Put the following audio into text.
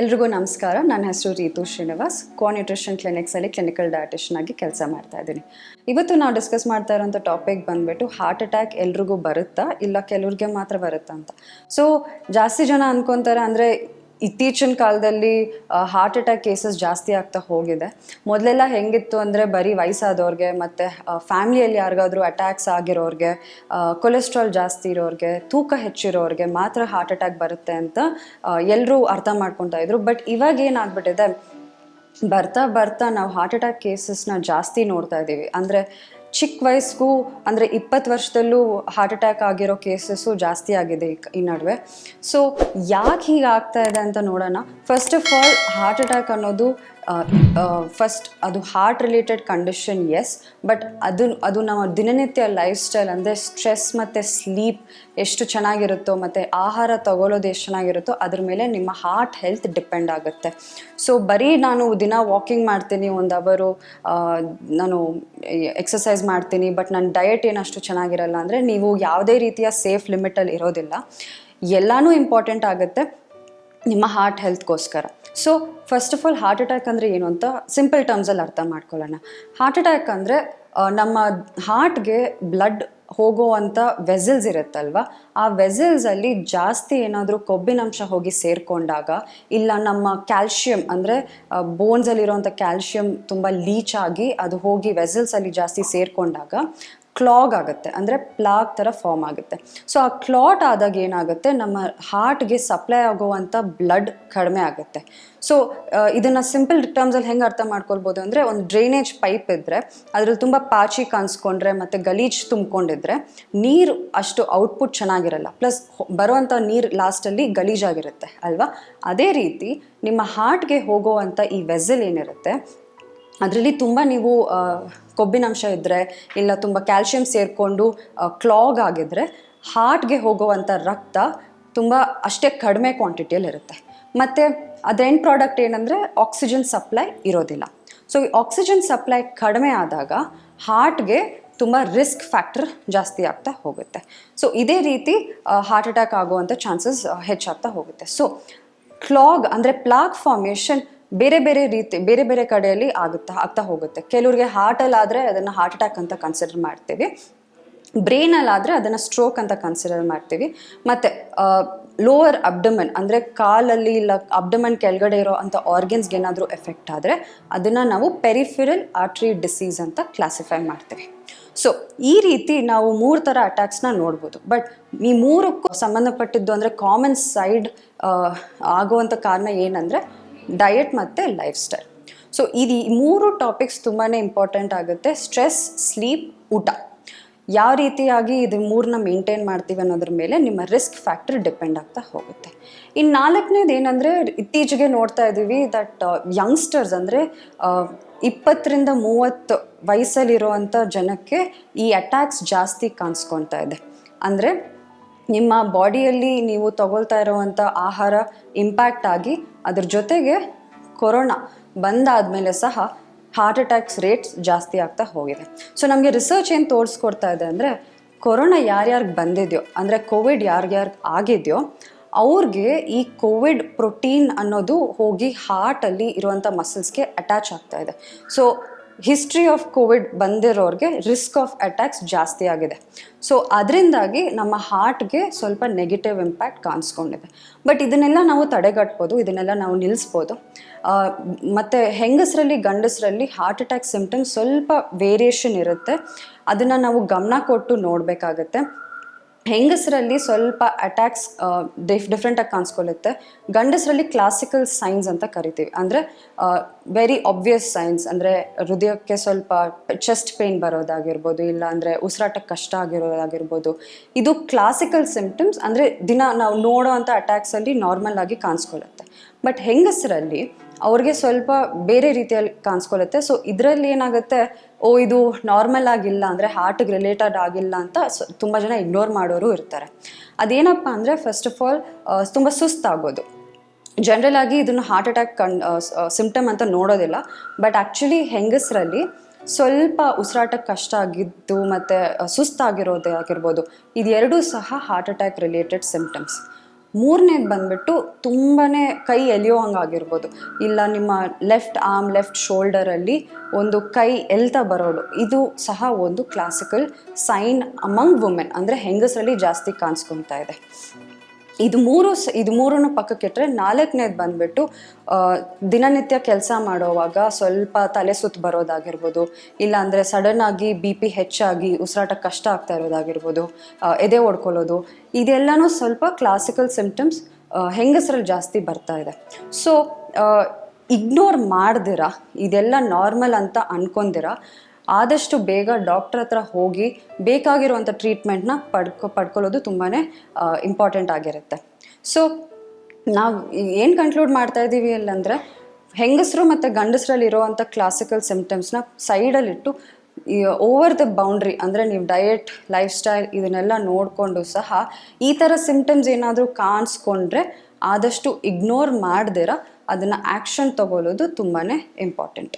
ಎಲ್ರಿಗೂ ನಮಸ್ಕಾರ. ನನ್ನ ಹೆಸರು ರೀತು ಶ್ರೀನಿವಾಸ್. ಕೋ ನ್ಯೂಟ್ರಿಷನ್ ಕ್ಲಿನಿಕ್ಸಲ್ಲಿ ಕ್ಲಿನಿಕಲ್ ಡಯಟಿಷನ್ ಆಗಿ ಕೆಲಸ ಮಾಡ್ತಾ ಇದ್ದೀನಿ. ಇವತ್ತು ನಾವು ಡಿಸ್ಕಸ್ ಮಾಡ್ತಾ ಇರೋಂಥ ಟಾಪಿಕ್ ಬಂದ್ಬಿಟ್ಟು ಹಾರ್ಟ್ ಅಟ್ಯಾಕ್ ಎಲ್ರಿಗೂ ಬರುತ್ತಾ ಇಲ್ಲ ಕೆಲವ್ರಿಗೆ ಮಾತ್ರ ಬರುತ್ತಾ ಅಂತ. ಸೊ ಜಾಸ್ತಿ ಜನ ಅನ್ಕೊತಾರೆ ಅಂದರೆ ಇತ್ತೀಚಿನ ಕಾಲದಲ್ಲಿ ಹಾರ್ಟ್ ಅಟ್ಯಾಕ್ ಕೇಸಸ್ ಜಾಸ್ತಿ ಆಗ್ತಾ ಹೋಗಿದೆ. ಮೊದಲೆಲ್ಲ ಹೆಂಗಿತ್ತು ಅಂದರೆ ಬರೀ ವಯಸ್ಸಾದವ್ರಿಗೆ ಮತ್ತು ಫ್ಯಾಮಿಲಿಯಲ್ಲಿ ಯಾರಿಗಾದರೂ ಅಟ್ಯಾಕ್ಸ್ ಆಗಿರೋರಿಗೆ ಕೊಲೆಸ್ಟ್ರಾಲ್ ಜಾಸ್ತಿ ಇರೋರಿಗೆ, ತೂಕ ಹೆಚ್ಚಿರೋರಿಗೆ ಮಾತ್ರ ಹಾರ್ಟ್ ಅಟ್ಯಾಕ್ ಬರುತ್ತೆ ಅಂತ ಎಲ್ಲರೂ ಅರ್ಥ ಮಾಡ್ಕೊತಾ ಇದ್ರು. ಬಟ್ ಇವಾಗ ಏನಾಗ್ಬಿಟ್ಟಿದೆ, ಬರ್ತಾ ಬರ್ತಾ ನಾವು ಹಾರ್ಟ್ ಅಟ್ಯಾಕ್ ಕೇಸಸ್ನ ಜಾಸ್ತಿ ನೋಡ್ತಾ ಇದ್ದೀವಿ ಅಂದರೆ ಚಿಕ್ಕ ವಯಸ್ಸಿಗೂ ಅಂದರೆ ಇಪ್ಪತ್ತು ವರ್ಷದಲ್ಲೂ ಹಾರ್ಟ್ ಅಟ್ಯಾಕ್ ಆಗಿರೋ ಕೇಸಸ್ಸು ಜಾಸ್ತಿ ಆಗಿದೆ ಈ ನಡುವೆ. ಸೊ ಯಾಕೆ ಹೀಗೆ ಆಗ್ತಾ ಇದೆ ಅಂತ ನೋಡೋಣ. First of all heart attack ಅನ್ನೋದು ಫಸ್ಟ್ ಅದು heart related condition S but ಅದು ಅದು ನಮ್ಮ ದಿನನಿತ್ಯ ಲೈಫ್ ಸ್ಟೈಲ್ ಅಂದರೆ ಸ್ಟ್ರೆಸ್ ಮತ್ತು ಸ್ಲೀಪ್ ಎಷ್ಟು ಚೆನ್ನಾಗಿರುತ್ತೋ ಮತ್ತು ಆಹಾರ ತಗೊಳ್ಳೋದು ಎಷ್ಟು ಚೆನ್ನಾಗಿರುತ್ತೋ ಅದ್ರ ಮೇಲೆ ನಿಮ್ಮ ಹಾರ್ಟ್ ಹೆಲ್ತ್ ಡಿಪೆಂಡ್ ಆಗುತ್ತೆ. ಸೊ ಬರೀ ನಾನು ದಿನ ವಾಕಿಂಗ್ ಮಾಡ್ತೀನಿ, ಒಂದು ಅವರು ನಾನು ಎಕ್ಸಸೈಸ್ ಮಾಡ್ತೀನಿ ಬಟ್ ನನ್ನ ಡಯಟ್ ಏನಷ್ಟು ಚೆನ್ನಾಗಿರಲ್ಲ ಅಂದರೆ ನೀವು ಯಾವುದೇ ರೀತಿಯ ಸೇಫ್ ಲಿಮಿಟಲ್ಲಿ ಇರೋದಿಲ್ಲ. ಎಲ್ಲನೂ ಇಂಪಾರ್ಟೆಂಟ್ ಆಗುತ್ತೆ. ನಿಮ್ಮ heart ಹೆಲ್ತ್ಗೋಸ್ಕರ so first of all heart attack ಅಂದರೆ ಏನು ಅಂತ ಸಿಂಪಲ್ ಟರ್ಮ್ಸಲ್ಲಿ ಅರ್ಥ ಮಾಡ್ಕೊಳ್ಳೋಣ. ಹಾರ್ಟ್ ಅಟ್ಯಾಕ್ ಅಂದರೆ ನಮ್ಮ ಹಾರ್ಟ್ಗೆ ಬ್ಲಡ್ ಹೋಗುವಂಥ ವೆಸಲ್ಸ್ ಇರುತ್ತಲ್ವ? ಆ ವೆಸಲ್ಸಲ್ಲಿ ಜಾಸ್ತಿ ಏನಾದರೂ ಕೊಬ್ಬಿನಂಶ ಹೋಗಿ ಸೇರಿಕೊಂಡಾಗ ಇಲ್ಲ ನಮ್ಮ ಕ್ಯಾಲ್ಶಿಯಂ ಅಂದರೆ ಬೋನ್ಸಲ್ಲಿರುವಂಥ ಕ್ಯಾಲ್ಶಿಯಂ ತುಂಬ ಲೀಚ್ ಆಗಿ ಅದು ಹೋಗಿ ವೆಸಲ್ಸಲ್ಲಿ ಜಾಸ್ತಿ ಸೇರಿಕೊಂಡಾಗ ಕ್ಲಾಗ್ ಆಗುತ್ತೆ, ಅಂದರೆ ಪ್ಲಾಗ್ ಥರ ಫಾರ್ಮ್ ಆಗುತ್ತೆ. ಸೊ ಆ ಕ್ಲಾಟ್ ಆದಾಗ ಏನಾಗುತ್ತೆ, ನಮ್ಮ ಹಾರ್ಟ್ಗೆ ಸಪ್ಲೈ ಆಗುವಂಥ ಬ್ಲಡ್ ಕಡಿಮೆ ಆಗುತ್ತೆ. ಸೊ ಇದನ್ನು ಸಿಂಪಲ್ ಟರ್ಮ್ಸಲ್ಲಿ ಹೆಂಗೆ ಅರ್ಥ ಮಾಡ್ಕೊಳ್ಬೋದು ಅಂದರೆ, ಒಂದು ಡ್ರೈನೇಜ್ ಪೈಪ್ ಇದ್ದರೆ ಅದರಲ್ಲಿ ತುಂಬ ಪಾಚಿ ಕಾಣಿಸ್ಕೊಂಡ್ರೆ ಮತ್ತು ಗಲೀಜ್ ತುಂಬಿಕೊಂಡಿದ್ರೆ, ನೀರು ಅಷ್ಟು ಔಟ್ಪುಟ್ ಚೆನ್ನಾಗಿರಲ್ಲ. ಪ್ಲಸ್ ಬರುವಂಥ ನೀರು ಲಾಸ್ಟಲ್ಲಿ ಗಲೀಜಾಗಿರುತ್ತೆ, ಅಲ್ವಾ? ಅದೇ ರೀತಿ ನಿಮ್ಮ ಹಾರ್ಟ್ಗೆ ಹೋಗುವಂಥ ಈ ವೆಸಲ್ ಏನಿರುತ್ತೆ, ಅದರಲ್ಲಿ ತುಂಬ ನೀವು ಕೊಬ್ಬಿನಾಂಶ ಇದ್ದರೆ ಇಲ್ಲ ತುಂಬ ಕ್ಯಾಲ್ಶಿಯಂ ಸೇರಿಕೊಂಡು ಕ್ಲಾಗ್ ಆಗಿದ್ರೆ ಹಾರ್ಟ್ಗೆ ಹೋಗುವಂಥ ರಕ್ತ ತುಂಬ ಅಷ್ಟೇ ಕಡಿಮೆ ಕ್ವಾಂಟಿಟಿಯಲ್ಲಿ ಇರುತ್ತೆ. ಮತ್ತು ಅದ್ರ ಎಂಡ್ ಪ್ರಾಡಕ್ಟ್ ಏನಂದರೆ ಆಕ್ಸಿಜನ್ ಸಪ್ಲೈ ಇರೋದಿಲ್ಲ. ಸೊ ಈ ಆಕ್ಸಿಜನ್ ಸಪ್ಲೈ ಕಡಿಮೆ ಆದಾಗ ಹಾರ್ಟ್ಗೆ ತುಂಬ ರಿಸ್ಕ್ ಫ್ಯಾಕ್ಟರ್ ಜಾಸ್ತಿ ಆಗ್ತಾ ಹೋಗುತ್ತೆ. ಸೊ ಇದೇ ರೀತಿ ಹಾರ್ಟ್ ಅಟ್ಯಾಕ್ ಆಗುವಂಥ ಚಾನ್ಸಸ್ ಹೆಚ್ಚಾಗ್ತಾ ಹೋಗುತ್ತೆ. ಸೊ ಕ್ಲಾಗ್ ಅಂದರೆ ಪ್ಲಾಗ್ ಫಾರ್ಮೇಷನ್ ಬೇರೆ ಬೇರೆ ರೀತಿ, ಬೇರೆ ಬೇರೆ ಕಡೆಯಲ್ಲಿ ಆಗುತ್ತಾ, ಆಗ್ತಾ ಹೋಗುತ್ತೆ. ಕೆಲವ್ರಿಗೆ ಹಾರ್ಟಲ್ಲಾದರೆ ಅದನ್ನು ಹಾರ್ಟ್ ಅಟ್ಯಾಕ್ ಅಂತ ಕನ್ಸಿಡರ್ ಮಾಡ್ತೀವಿ. ಬ್ರೈನಲ್ಲಿ ಆದರೆ ಅದನ್ನು ಸ್ಟ್ರೋಕ್ ಅಂತ ಕನ್ಸಿಡರ್ ಮಾಡ್ತೀವಿ. ಮತ್ತು ಲೋವರ್ ಅಬ್ಡಮನ್ ಅಂದರೆ ಕಾಲಲ್ಲಿ ಇಲ್ಲ ಅಬ್ಡಮನ್ ಕೆಳಗಡೆ ಇರೋ ಅಂಥ ಆರ್ಗನ್ಸ್ಗೆ ಏನಾದರೂ ಎಫೆಕ್ಟ್ ಆದರೆ ಅದನ್ನು ನಾವು ಪೆರಿಫಿರಲ್ ಆರ್ಟ್ರಿ ಡಿಸೀಸ್ ಅಂತ ಕ್ಲಾಸಿಫೈ ಮಾಡ್ತೀವಿ. ಸೊ ಈ ರೀತಿ ನಾವು ಮೂರು ಥರ ಅಟ್ಯಾಕ್ಸ್ನ ನೋಡ್ಬೋದು. ಬಟ್ ಈ ಮೂರಕ್ಕೂ ಸಂಬಂಧಪಟ್ಟಿದ್ದು ಅಂದರೆ ಕಾಮನ್ ಸೈಡ್ ಆಗುವಂಥ ಕಾರಣ ಏನಂದರೆ ಡಯಟ್ ಮತ್ತು ಲೈಫ್ ಸ್ಟೈಲ್ ಸೊ ಇದು ಈ ಮೂರು ಟಾಪಿಕ್ಸ್ ತುಂಬಾ ಇಂಪಾರ್ಟೆಂಟ್ ಆಗುತ್ತೆ. ಸ್ಟ್ರೆಸ್ ಸ್ಲೀಪ್ ಊಟ. ಯಾವ ರೀತಿಯಾಗಿ ಇದು ಮೂರನ್ನ ಮೇಂಟೈನ್ ಮಾಡ್ತೀವಿ ಅನ್ನೋದ್ರ ಮೇಲೆ ನಿಮ್ಮ ರಿಸ್ಕ್ ಫ್ಯಾಕ್ಟರ್ ಡಿಪೆಂಡ್ ಆಗ್ತಾ ಹೋಗುತ್ತೆ. ಇನ್ನು ನಾಲ್ಕನೇದು ಏನಂದರೆ ಇತ್ತೀಚೆಗೆ ನೋಡ್ತಾ ಇದ್ದೀವಿ ದಟ್ ಯಂಗ್ಸ್ಟರ್ಸ್ ಅಂದರೆ ಇಪ್ಪತ್ತರಿಂದ ಮೂವತ್ತು ವಯಸ್ಸಲ್ಲಿರುವಂಥ ಜನಕ್ಕೆ ಈ ಅಟ್ಯಾಕ್ಸ್ ಜಾಸ್ತಿ ಕಾಣಿಸ್ಕೊಳ್ತಾ ಇದೆ. ಅಂದರೆ ನಿಮ್ಮ ಬಾಡಿಯಲ್ಲಿ ನೀವು ತಗೊಳ್ತಾ ಇರುವಂಥ ಆಹಾರ ಇಂಪ್ಯಾಕ್ಟ್ ಆಗಿ ಅದ್ರ ಜೊತೆಗೆ ಕೊರೋನಾ ಬಂದಾದಮೇಲೆ ಸಹ ಹಾರ್ಟ್ ಅಟ್ಯಾಕ್ಸ್ ರೇಟ್ಸ್ ಜಾಸ್ತಿ ಆಗ್ತಾ ಹೋಗಿದೆ. ಸೊ ನಮಗೆ ರಿಸರ್ಚ್ ಏನು ತೋರಿಸ್ಕೊಡ್ತಾ ಇದೆ ಅಂದರೆ ಕೊರೋನಾ ಯಾರ್ಯಾರಿಗೆ ಬಂದಿದೆಯೋ, ಅಂದರೆ ಕೋವಿಡ್ ಯಾರ್ಯಾರಿಗೆ ಆಗಿದೆಯೋ ಅವ್ರಿಗೆ ಈ ಕೋವಿಡ್ ಪ್ರೋಟೀನ್ ಅನ್ನೋದು ಹೋಗಿ ಹಾರ್ಟಲ್ಲಿ ಇರುವಂಥ ಮಸಲ್ಸ್ಗೆ ಅಟ್ಯಾಚ್ ಆಗ್ತಾ ಇದೆ. ಸೊ ಹಿಸ್ಟ್ರಿ ಆಫ್ ಕೋವಿಡ್ ಬಂದಿರೋರಿಗೆ ರಿಸ್ಕ್ ಆಫ್ ಅಟ್ಯಾಕ್ಸ್ ಜಾಸ್ತಿ ಆಗಿದೆ. ಸೊ ಅದರಿಂದಾಗಿ ನಮ್ಮ ಹಾರ್ಟ್ಗೆ ಸ್ವಲ್ಪ ನೆಗೆಟಿವ್ ಇಂಪ್ಯಾಕ್ಟ್ ಕಾಣಿಸ್ಕೊಂಡಿದೆ. ಬಟ್ ಇದನ್ನೆಲ್ಲ ನಾವು ತಡೆಗಟ್ಬೋದು, ಇದನ್ನೆಲ್ಲ ನಾವು ನಿಲ್ಲಿಸ್ಬೋದು ಮತ್ತು ಹೆಂಗಸರಲ್ಲಿ, ಗಂಡಸರಲ್ಲಿ ಹಾರ್ಟ್ ಅಟ್ಯಾಕ್ ಸಿಂಪ್ಟಮ್ಸ್ ಸ್ವಲ್ಪ ವೇರಿಯೇಷನ್ ಇರುತ್ತೆ. ಅದನ್ನು ನಾವು ಗಮನ ಕೊಟ್ಟು ನೋಡಬೇಕಾಗತ್ತೆ. ಹೆಂಗಸರಲ್ಲಿ ಸ್ವಲ್ಪ ಅಟ್ಯಾಕ್ಸ್ ಡಿಫ್ ಡಿಫ್ರೆಂಟಾಗಿ ಕಾಣಿಸ್ಕೊಳ್ಳುತ್ತೆ. ಗಂಡಸರಲ್ಲಿ ಕ್ಲಾಸಿಕಲ್ ಸೈನ್ಸ್ ಅಂತ ಕರಿತೀವಿ. ಅಂದರೆ ವೆರಿ ಆಬ್ವಿಯಸ್ ಸೈನ್ಸ್ ಅಂದರೆ, ಹೃದಯಕ್ಕೆ ಸ್ವಲ್ಪ ಚೆಸ್ಟ್ ಪೇಯ್ನ್ ಬರೋದಾಗಿರ್ಬೋದು, ಇಲ್ಲ ಅಂದರೆ ಉಸಿರಾಟಕ್ಕೆ ಕಷ್ಟ ಆಗಿರೋದಾಗಿರ್ಬೋದು. ಇದು ಕ್ಲಾಸಿಕಲ್ ಸಿಂಪ್ಟಮ್ಸ್ ಅಂದರೆ ದಿನ ನಾವು ನೋಡೋ ಅಂಥ ಅಟ್ಯಾಕ್ಸಲ್ಲಿ ನಾರ್ಮಲ್ ಆಗಿ ಕಾಣಿಸ್ಕೊಳ್ಳುತ್ತೆ. ಬಟ್ ಹೆಂಗಸರಲ್ಲಿ ಅವ್ರಿಗೆ ಸ್ವಲ್ಪ ಬೇರೆ ರೀತಿಯಲ್ಲಿ ಕಾಣಿಸ್ಕೊಳ್ಳುತ್ತೆ. ಸೊ ಇದರಲ್ಲಿ ಏನಾಗುತ್ತೆ, ಓ, ಇದು ನಾರ್ಮಲ್ ಆಗಿಲ್ಲ ಅಂದರೆ ಹಾರ್ಟಿಗೆ ರಿಲೇಟೆಡ್ ಆಗಿಲ್ಲ ಅಂತ ತುಂಬ ಜನ ಇಗ್ನೋರ್ ಮಾಡೋರು ಇರ್ತಾರೆ. ಅದೇನಪ್ಪ ಅಂದರೆ ಫಸ್ಟ್ ಆಫ್ ಆಲ್ ತುಂಬ ಸುಸ್ತಾಗೋದು. ಜನರಲ್ ಆಗಿ ಇದನ್ನು ಹಾರ್ಟ್ ಅಟ್ಯಾಕ್ ಕಣ್ ಸಿಮ್ಟಮ್ ಅಂತ ನೋಡೋದಿಲ್ಲ. ಬಟ್ ಆ್ಯಕ್ಚುಲಿ ಹೆಂಗಸರಲ್ಲಿ ಸ್ವಲ್ಪ ಉಸಿರಾಟಕ್ಕೆ ಕಷ್ಟ ಆಗಿದ್ದು ಮತ್ತು ಸುಸ್ತಾಗಿರೋದೇ ಆಗಿರ್ಬೋದು. ಇದೆರಡೂ ಸಹ ಹಾರ್ಟ್ ಅಟ್ಯಾಕ್ ರಿಲೇಟೆಡ್ ಸಿಂಪ್ಟಮ್ಸ್ ಮೂರನೇದು ಬಂದ್ಬಿಟ್ಟು ತುಂಬಾ ಕೈ ಎಲಿಯೋ ಹಂಗಾಗಿರ್ಬೋದು ಇಲ್ಲ, ನಿಮ್ಮ ಲೆಫ್ಟ್ ಆರ್ಮ್ ಲೆಫ್ಟ್ ಶೋಲ್ಡರಲ್ಲಿ ಒಂದು ಕೈ ಎಲ್ತಾ ಬರೋದು ಇದು ಸಹ ಒಂದು ಕ್ಲಾಸಿಕಲ್ ಸೈನ್ ಅಮಂಗ್ ವುಮೆನ್ ಅಂದರೆ ಹೆಂಗಸರಲ್ಲಿ ಜಾಸ್ತಿ ಕಾಣಿಸ್ಕೊತಾ ಇದೆ. ಇದು ಮೂರು ಸ ಇದು ಮೂರನ್ನು ಪಕ್ಕಕ್ಕಿಟ್ರೆ ನಾಲ್ಕನೇದು ಬಂದ್ಬಿಟ್ಟು ದಿನನಿತ್ಯ ಕೆಲಸ ಮಾಡೋವಾಗ ಸ್ವಲ್ಪ ತಲೆ ಸುತ್ತು ಬರೋದಾಗಿರ್ಬೋದು, ಇಲ್ಲ ಅಂದರೆ ಸಡನ್ ಆಗಿ ಬಿ ಪಿ ಹೆಚ್ಚಾಗಿ ಉಸಿರಾಟ ಕಷ್ಟ ಆಗ್ತಾ ಇರೋದಾಗಿರ್ಬೋದು ಎದೆ ಹೊಡ್ಕೊಳ್ಳೋದು ಇದೆಲ್ಲನೂ ಸ್ವಲ್ಪ ಕ್ಲಾಸಿಕಲ್ ಸಿಂಪ್ಟಮ್ಸ್ ಹೆಂಗಸರಲ್ಲಿ ಜಾಸ್ತಿ ಬರ್ತಾ ಇದೆ. ಸೊ ಇಗ್ನೋರ್ ಮಾಡ್ದಿರ, ಇದೆಲ್ಲ ನಾರ್ಮಲ್ ಅಂತ ಅನ್ಕೊಂದಿರ ಆದಷ್ಟು ಬೇಗ ಡಾಕ್ಟರ್ ಹತ್ರ ಹೋಗಿ ಬೇಕಾಗಿರುವಂಥ ಟ್ರೀಟ್ಮೆಂಟ್ನ ಪಡ್ಕೊ, ಪಡ್ಕೊಳ್ಳೋದು ತುಂಬಾ ಇಂಪಾರ್ಟೆಂಟ್ ಆಗಿರುತ್ತೆ. ಸೊ ನಾವು ಏನು ಕನ್ಕ್ಲೂಡ್ ಮಾಡ್ತಾ ಇದ್ದೀವಿ ಅಲ್ಲಂದರೆ, ಹೆಂಗಸರು ಮತ್ತು ಗಂಡಸರಲ್ಲಿ ಇರೋವಂಥ ಕ್ಲಾಸಿಕಲ್ ಸಿಮ್ಟಮ್ಸ್ನ ಸೈಡಲ್ಲಿಟ್ಟು ಓವರ್ ದ ಬೌಂಡ್ರಿ ಅಂದರೆ ನೀವು ಡಯೆಟ್ ಲೈಫ್ ಸ್ಟೈಲ್ ಇದನ್ನೆಲ್ಲ ನೋಡಿಕೊಂಡು ಸಹ ಈ ಥರ ಸಿಮ್ಟಮ್ಸ್ ಏನಾದರೂ ಕಾಣಿಸ್ಕೊಂಡ್ರೆ ಆದಷ್ಟು ಇಗ್ನೋರ್ ಮಾಡ್ದಿರ, ಅದನ್ನು ಆ್ಯಕ್ಷನ್ ತಗೊಳ್ಳೋದು ತುಂಬಾ ಇಂಪಾರ್ಟೆಂಟ್